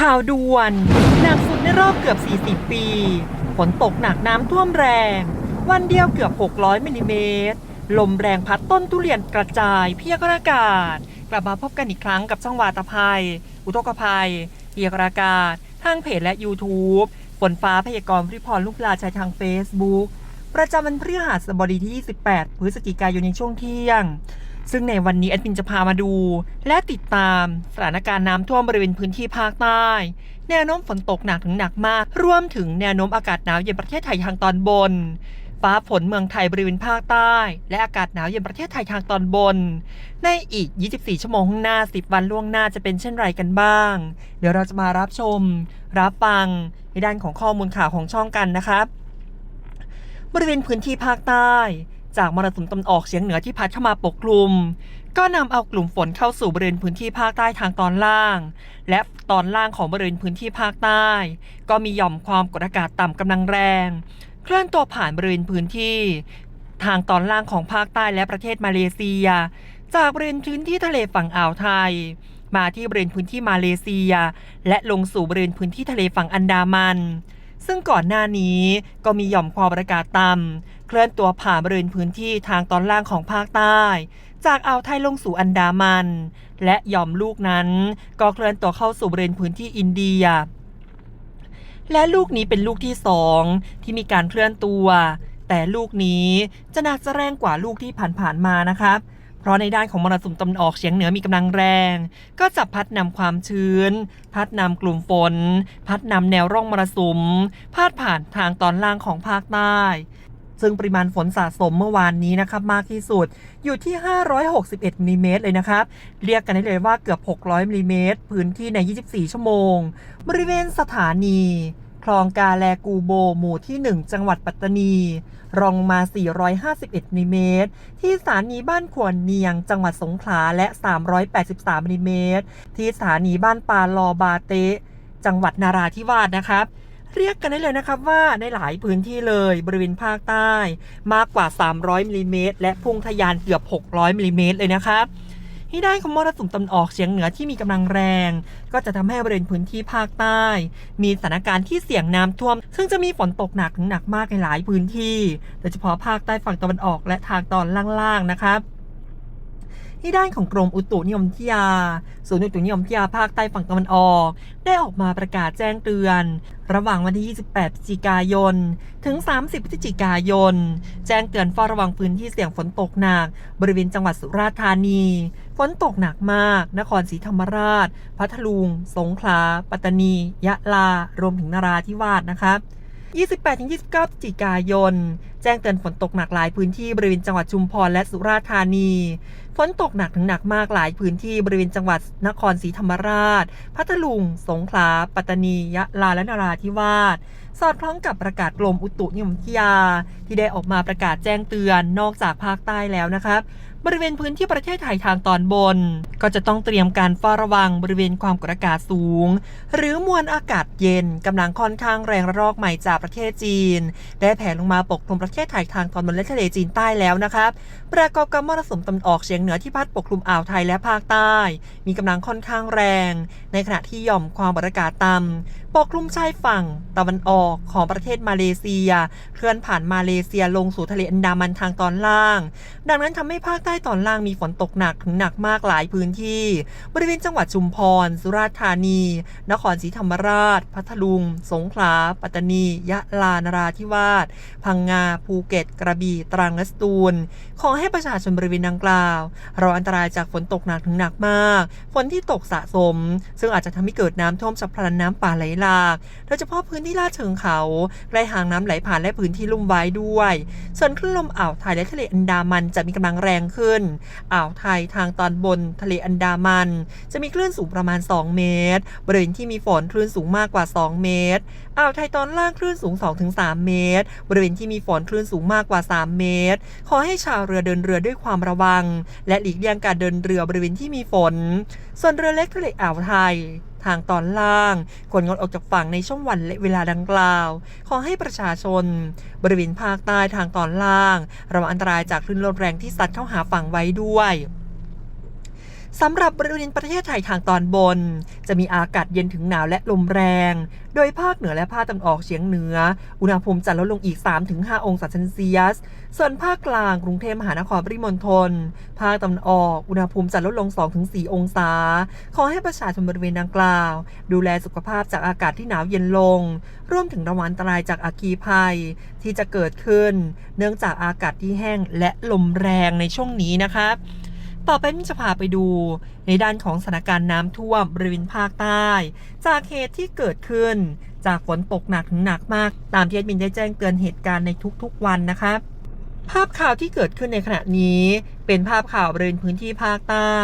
ข่าวด่วนหนักสุดในรอบเกือบ 40 ปี ฝนตกหนักน้ำท่วมแรง วันเดียวเกือบ 600มิลลิเมตร ลมแรงพัดต้นทุเรียนกระจายเพียกอากาศ กลับมาพบกันอีกครั้งกับช่องวาตภัย อุทกภัยเพียกอากาศ ทางเพจและ YouTube ฝนฟ้าพยากรณ์พริพรลูกปลาชายทาง Facebook ประจำวันพฤหัสบดีที่28พฤศจิกายนในช่วงเที่ยง ซึ่งในวันนี้แอดมินจะพามาดู และติดตามสถานการณ์น้ำท่วมบริเวณพื้นที่ภาคใต้ แนวโน้มฝนตกหนักถึงหนักมาก รวมถึงแนวโน้มอากาศหนาวเย็นประเทศไทยทางตอนบน ฟ้าฝนเมืองไทยบริเวณภาคใต้ และอากาศหนาวเย็นประเทศไทยทางตอนบน ในอีก 24 ชั่วโมงข้างหน้า 10 วันล่วงหน้าจะเป็นเช่นไรกันบ้าง เดี๋ยวเราจะมารับชม รับฟังในด้านของข้อมูลข่าวของช่องกันนะครับบริเวณพื้นที่ภาคใต้ จากมรสุมตะวันออกเฉียงเหนือที่พัดเข้ามาปกคลุม ก็นำเอากลุ่มฝนเข้าสู่บริเวณพื้นที่ภาคใต้ทางตอนล่าง และตอนล่างของบริเวณพื้นที่ภาคใต้ ก็มีหย่อมความกดอากาศต่ำกำลังแรง เคลื่อนตัวผ่านบริเวณพื้นที่ ทางตอนล่างของภาคใต้และประเทศมาเลเซีย จากบริเวณพื้นที่ทะเลฝั่งอ่าวไทยมาที่บริเวณพื้นที่มาเลเซีย และลงสู่บริเวณพื้นที่ทะเลฝั่งอันดามัน ซึ่งก่อนหน้านี้ก็มีหย่อมความกดอากาศต่ำเคลื่อนตัวผ่านบริเวณพื้นที่ทางตอนล่างของภาคใต้ จากอ่าวไทยลงสู่อันดามัน และหย่อมลูกนั้นก็เคลื่อนตัวเข้าสู่บริเวณพื้นที่อินเดีย และลูกนี้เป็นลูกที่สองที่มีการเคลื่อนตัว แต่ลูกนี้จะหนักจะแรงกว่าลูกที่ผ่านๆมานะครับ เพราะในด้านของมรสุมตะวันออกเฉียงเหนือมีกำลังแรง ก็จะพัดนำความชื้น พัดนำกลุ่มฝน พัดนำแนวร่องมรสุม พาดผ่านทางตอนล่างของภาคใต้ ซึ่งปริมาณฝนสะสมเมื่อวานนี้นะครับมากที่สุดอยู่ที่ 561มิลลิเมตรเลยนะครับ เรียกกันได้เลยว่าเกือบ 600มิลลิเมตรพื้นที่ใน 24 ชั่วโมง บริเวณสถานี คลองกาแลกูโบ หมู่ที่ 1 จังหวัดปัตตานี รองมา 451มิลลิเมตร ที่สถานีบ้านขวนเนียง จังหวัดสงขลา และ 383มิลลิเมตร ที่สถานีบ้านปาลอบาเตะ จังหวัดนาราธิวาสนะครับเรียกกันได้เลยนะครับว่าในหลายพื้นที่เลยบริเวณภาคใต้ มากกว่า 300มิลลิเมตรและพุ่งทะยานเกือบ 600มิลลิเมตรเลยนะครับ ที่ด้านของมรสุมตะวันออกเฉียงเหนือที่มีกำลังแรง ก็จะทำให้บริเวณพื้นที่ภาคใต้ มีสถานการณ์ที่เสี่ยงน้ำท่วม ซึ่งจะมีฝนตกหนักถึงหนักมากในหลายพื้นที่โดยเฉพาะภาคใต้ฝั่งตะวันออกและทางตอนล่างๆนะครับที่ด้านของกรมอุตุนิยมวิทยา ศูนย์อุตุนิยมวิทยาภาคใต้ฝั่งตะวันออก ได้ออกมาประกาศแจ้งเตือน ระหว่างวันที่ 28 พฤศจิกายน ถึง 30 พฤศจิกายน แจ้งเตือนเฝ้าระวังพื้นที่เสี่ยงฝนตกหนัก บริเวณจังหวัดสุราษฎร์ธานี ฝนตกหนักมาก นครศรีธรรมราช พัทลุง สงขลา ปัตตานี ยะลา รวมถึงนราธิวาสนะครับ28-29พฤศจิกายน แจ้งเตือนฝนตกหนักหลายพื้นที่บริเวณจังหวัดชุมพรและสุราษฎร์ธานี ฝนตกหนักถึงหนักมากหลายพื้นที่บริเวณจังหวัดนครศรีธรรมราช พัทลุง สงขลา ปัตตานี ยะลา และนราธิวาส สอดคล้องกับประกาศกรมอุตุนิยมวิทยา ที่ได้ออกมาประกาศแจ้งเตือนนอกจากภาคใต้แล้วนะครับ บริเวณพื้นที่ประเทศไทยทางตอนบน ก็จะต้องเตรียมการเฝ้าระวังบริเวณความกดอากาศสูง หรือมวลอากาศเย็นกำลังค่อนข้างแรงระลอกใหม่จากประเทศจีน ได้แผ่ลงมาปกคลุมประเทศไทยทางตอนบนและทะเลจีนใต้แล้วนะครับ ประกอบกับมรสุมตะวันออกเฉียงเหนือที่พัดปกคลุมอ่าวไทยและภาคใต้ มีกำลังค่อนข้างแรง ในขณะที่หย่อมความกดอากาศต่ำปกคลุมชายฝั่งตะวันออกของประเทศมาเลเซีย เคลื่อนผ่านมาเลเซียลงสู่ทะเลอันดามันทางตอนล่าง ดังนั้นทำให้ภาคใต้ตอนล่างมีฝนตกหนักถึงหนักมากหลายพื้นที่ บริเวณจังหวัดชุมพร สุราษฎร์ธานี นครศรีธรรมราช พัทลุง สงขลา ปัตตานี ยะลานราธิวาส พังงา ภูเก็ต กระบี่ ตรังและสตูล ขอให้ประชาชนบริเวณดังกล่าวเรออันตรายจากฝนตกหนักถึงหนักมาก ฝนที่ตกสะสม ซึ่งอาจจะทำให้เกิดน้ำท่วมฉับพลันน้ำป่าไหลหลากโดยเฉพาะพื้นที่ลาดเชิงเขาใกล้หางน้ำไหลผ่านและพื้นที่ลุ่มไว้ด้วย ส่วนคลื่นลมอ่าวไทยและทะเลอันดามันจะมีกำลังแรงขึ้น อ่าวไทยทางตอนบนทะเลอันดามัน จะมีคลื่นสูงประมาณ 2 เมตร บริเวณที่มีฝนคลื่นสูงมากกว่า 2 เมตร อ่าวไทยตอนล่างคลื่นสูง 2-3 เมตร บริเวณที่มีฝนคลื่นสูงมากกว่า 3 เมตร ขอให้ชาวเรือเดินเรือด้วยความระวัง และหลีกเลี่ยงการเดินเรือบริเวณที่มีฝน ส่วนเรือเล็กทะเลอ่าวไทยทางตอนล่างควรงดออกจากฝั่งในช่วงวันและเวลาดังกล่าว ขอให้ประชาชน บริเวณภาคใต้ทางตอนล่างระวังอันตรายจากคลื่นลมแรงที่ซัดเข้าหาฝั่งไว้ด้วย สำหรับบริเวณประเทศไทยทางตอนบน จะมีอากาศเย็นถึงหนาวและลมแรง โดยภาคเหนือและภาคตะวันออกเฉียงเหนือ อุณหภูมิจะลดลงอีก 3-5 องศาเซนเซียส ส่วนภาคกลางกรุงเทพมหานครปริมณฑลภาคตะวันออก อุณหภูมิจะลดลง 2-4 องศา ขอให้ประชาชนบริเวณดังกล่าว ดูแลสุขภาพจากอากาศที่หนาวเย็นลง ร่วมถึงระวังอันตรายจากอัคคีภัย ที่จะเกิดขึ้น เนื่องจากอากาศที่แห้งและลมแรงในช่วงนี้นะครับ ต่อไปมิจะพาไปดู ในด้านของสถานการณ์น้ำท่วมบริเวณภาคใต้ จากเหตุที่เกิดขึ้น จากฝนตกหนักถึงหนักมาก ตามที่แอดมินได้แจ้งเตือนเหตุการณ์ในทุกๆวันนะครับภาพข่าวที่เกิดขึ้นในขณะนี้ เป็นภาพข่าวบริเวณพื้นที่ภาคใต้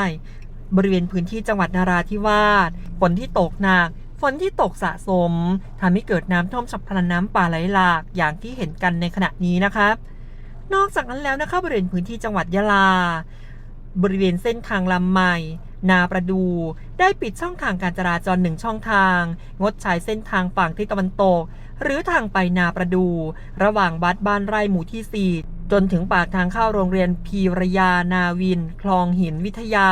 บริเวณพื้นที่จังหวัดนาราธิวาสฝนที่ตกหนักฝนที่ตกสะสมทำให้เกิดน้ำท่วมฉับพลันน้ำป่าไหลหลากอย่างที่เห็นกันในขณะนี้นะครับนอกจากนั้นแล้วนะคะบริเวณพื้นที่จังหวัดยะลา บริเวณเส้นทางลำใหม่ นาประดู ได้ปิดช่องทางการจราจรหนึ่งช่องทาง งดใช้เส้นทางฝั่งทิศตะวันตก หรือทางไปนาประดู ระหว่างวัดบ้านไร่หมู่ที่ 4จนถึงปากทางเข้าโรงเรียนพีรยานาวิน คลองหินวิทยา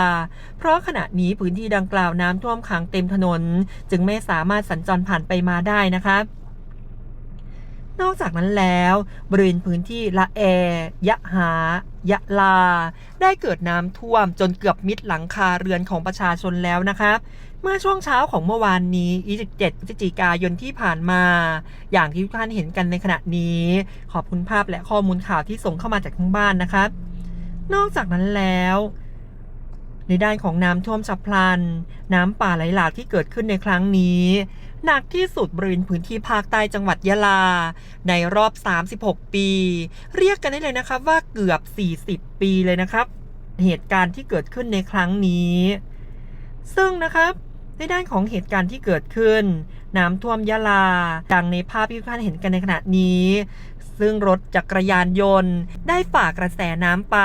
เพราะขณะนี้พื้นที่ดังกล่าวน้ำท่วมขังเต็มถนน จึงไม่สามารถสัญจรผ่านไปมาได้นะคะ นอกจากนั้นแล้ว บริเวณพื้นที่ละแอ ยะหา ยะลา ได้เกิดน้ำท่วมจนเกือบมิดหลังคาเรือนของประชาชนแล้วนะครับเมื่อช่วงเช้าของเมื่อวานนี้ 27 พฤศจิกายนที่ผ่านมา อย่างที่ทุกท่านเห็นกันในขณะนี้ ขอบคุณภาพและข้อมูลข่าวที่ส่งเข้ามาจากทั้งบ้านนะครับ นอกจากนั้นแล้ว ในด้านของน้ำท่วมฉับพลัน น้ำป่าไหลหลากที่เกิดขึ้นในครั้งนี้ หนักที่สุดบริเวณพื้นที่ภาคใต้จังหวัดยะลา ในรอบ 36 ปี เรียกกันได้เลยนะครับว่าเกือบ 40 ปีเลยนะครับ เหตุการณ์ที่เกิดขึ้นในครั้งนี้ ซึ่งนะครับในด้านของเหตุการณ์ที่เกิดขึ้น น้ำท่วมยะลา ดังในภาพที่ทุกท่านเห็นกันในขณะนี้ ซึ่งรถจักรยานยนต์ ได้ฝ่ากระแสน้ำไป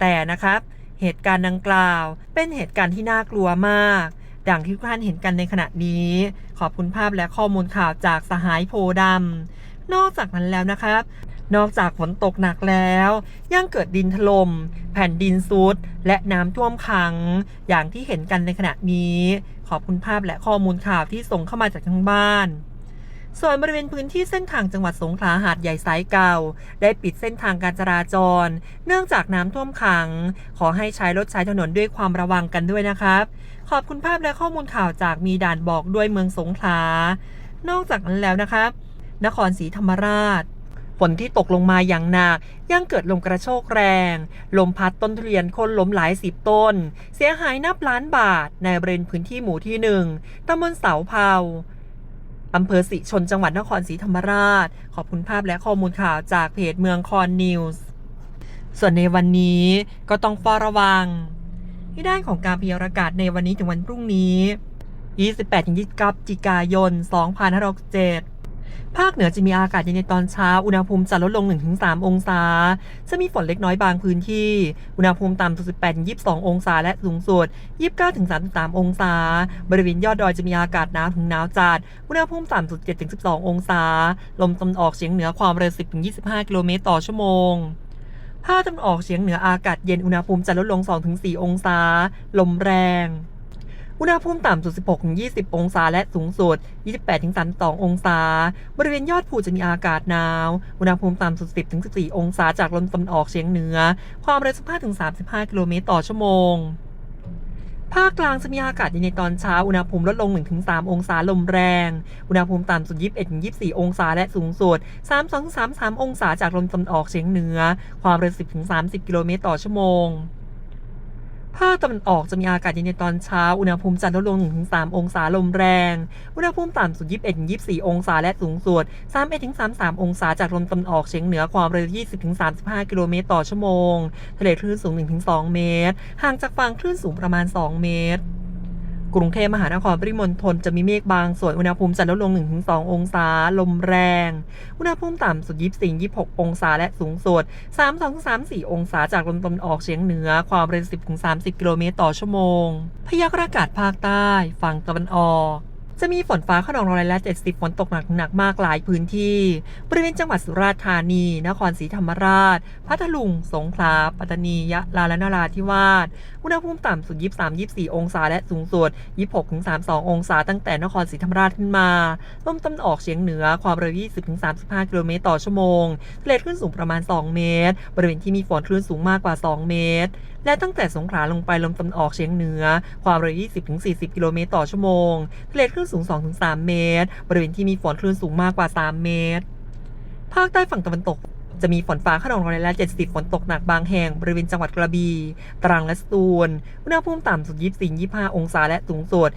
แต่นะครับ เหตุการณ์ดังกล่าว เป็นเหตุการณ์ที่น่ากลัวมาก ดังที่ทุกท่านเห็นกันในขณะนี้ ขอบคุณภาพและข้อมูลข่าวจากสหายโพดำนอกจากนั้นแล้วนะครับ นอกจากฝนตกหนักแล้ว ยังเกิดดินถลม่มแผ่นดินซุดและน้ำท่วมขัง อย่างที่เห็นกันในขณะนี้ ขอบคุณภาพและข้อมูลข่าวที่ส่งเข้ามาจากทางบ้าน ส่วนบริเวณพื้นที่เส้นทางจังหวัดสงขลาหาดใหญ่สายเก่า ได้ปิดเส้นทางการจราจร เนื่องจากน้ำท่วมขัง ขอให้ใช้รถใช้ถนนด้วยความระวังกันด้วยนะครับ ขอบคุณภาพและข้อมูลข่าวจากมีด่านบอกด้วยเมืองสงขลานอกจากนั้นแล้วนะครับ นครศรีธรรมราชฝนที่ตกลงมาอย่างหนักยังเกิดลมกระโชกแรง ลมพัดต้นทุเรียนโค่นล้มหลายสิบต้น เสียหายนับล้านบาทในบริเวณพื้นที่หมู่ที่หนึ่งตำบลเสาเผา อำเภอสิชนจังหวัดนครศรีธรรมราช ขอบคุณภาพและข้อมูลข่าวจากเพจเมืองคอนนิวส์ส่วนในวันนี้ก็ต้องเฝ้าระวังที่ด้านของการพยากรณ์อากาศในวันนี้ถึงวันพรุ่งนี้ 28-29พฤศจิกายน 2567 ภาคเหนือจะมีอากาศเย็นในตอนเช้า อุณหภูมิจะลดลง 1-3 องศา จะมีฝนเล็กน้อยบางพื้นที่ อุณหภูมิต่ำสุด 18-22 องศา และสูงสุด 29-33 องศา บริเวณยอดดอยจะมีอากาศหนาวถึงหนาวจัด อุณหภูมิต่ำสุด 7-12 องศา ลมตะวันออกเฉียงเหนือความเร็ว 10-25 กิโลเมตรต่อชั่วโมงภาคตะวันออกเฉียงเหนืออากาศเย็นอุณหภูมิจะลดลง 2-4 องศา ลมแรง อุณหภูมิต่ำสุด 16-20 องศา และสูงสุด 28-32 องศา บริเวณยอดภูจะมีอากาศหนาว อุณหภูมิต่ำสุด 10-14 องศาจากลมตะวันออกเฉียงเหนือ ความเร็ว15-35 กิโลเมตรต่อชั่วโมงภาคกลางจะมีอากาศเย็นในตอนเช้า อุณหภูมิลดลง 1-3 องศาลมแรง อุณหภูมิต่ำสุด 21-24 องศาและสูงสุด 32-33 องศาจากลมตะวันออกเฉียงเหนือ ความเร็ว 10-30 กิโลเมตรต่อชั่วโมง ภาคตะวันออกจะมีอากาศเย็นในตอนเช้า อุณหภูมิจะลดลง 1-3 องศาลมแรง อุณหภูมิต่ำสุด 21-24 องศาและสูงสุด 31-33 องศาจากลมตะวันออกเฉียงเหนือความเร็ว 20-35 กิโลเมตรต่อชั่วโมง ทะเลคลื่นสูง 1-2 เมตร ห่างจากฝั่งคลื่นสูงประมาณ 2 เมตร กรุงเทพมหานครปริมณฑลจะมีเมฆบางส่วนอุณหภูมิจะลดลง 1-2 องศา ลมแรง อุณหภูมิต่ำสุด 24-26 องศาและสูงสุด 32-34 องศาจากลมตะวันออกเฉียงเหนือ ความเร็ว 10-30 กิโลเมตรต่อชั่วโมง พยากรณ์อากาศภาคใต้ ฝั่งตะวันออก จะมีฝนฟ้าขนองร้อยละ 70 ฝนตกหนักหนักมากหลายพื้นที่ บริเวณจังหวัดสุราษฎร์ธานี นครศรีธรรมราช พัทลุง สงขลา ปัตตานี ยะลา และนราธิวาส อุณหภูมิต่ำสุด 23-24 องศา และสูงสุด 26-32 องศา ตั้งแต่นครศรีธรรมราชขึ้นมา ลมตะวันออกเฉียงเหนือ ความเร็ว 20-35 กิโลเมตรต่อชั่วโมง ทะเลคลื่นสูงประมาณ 2 เมตร บริเวณที่มีฝนคลื่นสูงมากกว่า 2 เมตร และตั้งแต่สงขลาลงไปลมตะวันออกเฉียงเหนือ ความเร็ว 20-40 กิโลเมตรต่อชั่วโมง ทะเลคลื่นสูง 2-3 เมตร บริเวณที่มีฝนคลื่นสูงมากกว่า 3 เมตร ภาคใต้ฝั่งตะวันตกจะมีฝนฟ้าขนองร้อยละ70 ฝนตกหนักบางแห่ง บริเวณจังหวัดกระบี่ตรังและสตูล อุณหภูมิต่ำสุด 24-25 องศา และสูงสุด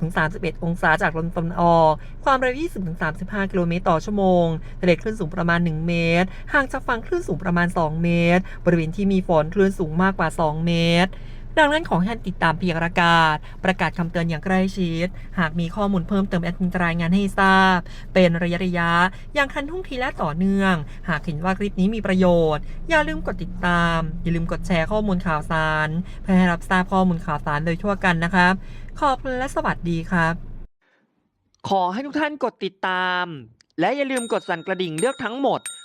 26-31 องศาจากลมตะวันออก ความเร็ว 20-35 กิโลเมตรต่อชั่วโมง ทะเลคลื่นสูงประมาณ 1 เมตร ห่างจากฝั่งคลื่นสูงประมาณ 2 เมตร บริเวณที่มีฝนคลื่นสูงมากกว่า 2 เมตร ดังนั้นขอให้ท่านติดตามเพียากรณ์อากาศ ประกาศคำเตือนอย่างใกล้ชิด หากมีข้อมูลเพิ่มเติมแอดมินรายงานให้ทราบ เป็นระยะระยะ อย่างทันท่วงทีและต่อเนื่อง หากเห็นว่าคลิปนี้มีประโยชน์ อย่าลืมกดติดตาม อย่าลืมกดแชร์ข้อมูลข่าวสาร เพื่อให้รับทราบข้อมูลข่าวสารโดยทั่วกันนะครับ ขอบคุณและสวัสดีครับ ขอให้ทุกท่านกดติดตาม และอย่าลืมกดสั่นกระดิ่งเลือกทั้งหมด